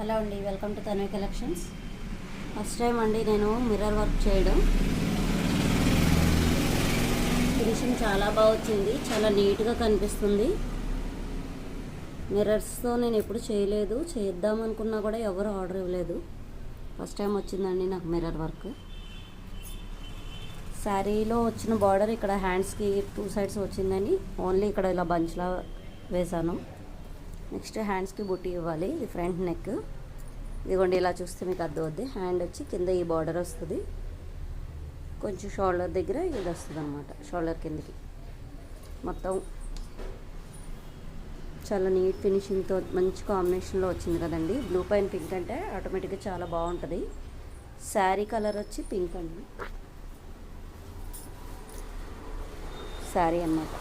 Hello అండి welcome to Tanvi collections. First time అండి నేను మిర్రర్ వర్క్ చేయడం. ఫినిషింగ్ చాలా బాగా వచ్చింది చాలా నీట్గా కనిపిస్తుంది. మిర్రర్స్తో నేను ఎప్పుడు చేయలేదు చేద్దాం అనుకున్నా కూడా ఎవరు ఆర్డర్ ఇవ్వలేదు. ఫస్ట్ టైం వచ్చిందండి నాకు మిర్రర్ వర్క్. శారీలో వచ్చిన బార్డర్ ఇక్కడ హ్యాండ్స్కి టూ సైడ్స్ వచ్చిందని ఓన్లీ ఇక్కడ ఇలా బంచ్లా వేశాను. నెక్స్ట్ హ్యాండ్స్కి బుట్టి ఇవ్వాలి ఇది ఫ్రంట్ నెక్. ఇదిగోండి ఇలా చూస్తే మీకు అర్థం హ్యాండ్ వచ్చి కింద ఈ బార్డర్ వస్తుంది. కొంచెం షోల్డర్ దగ్గర ఇది వస్తుంది అనమాట షోల్డర్ కిందకి. మొత్తం చాలా నీట్ ఫినిషింగ్తో మంచి కాంబినేషన్లో వచ్చింది కదండి. బ్లూ పైన పింక్ అంటే ఆటోమేటిక్గా చాలా బాగుంటుంది. శారీ కలర్ వచ్చి పింక్ అండి. శారీ అన్నమాట.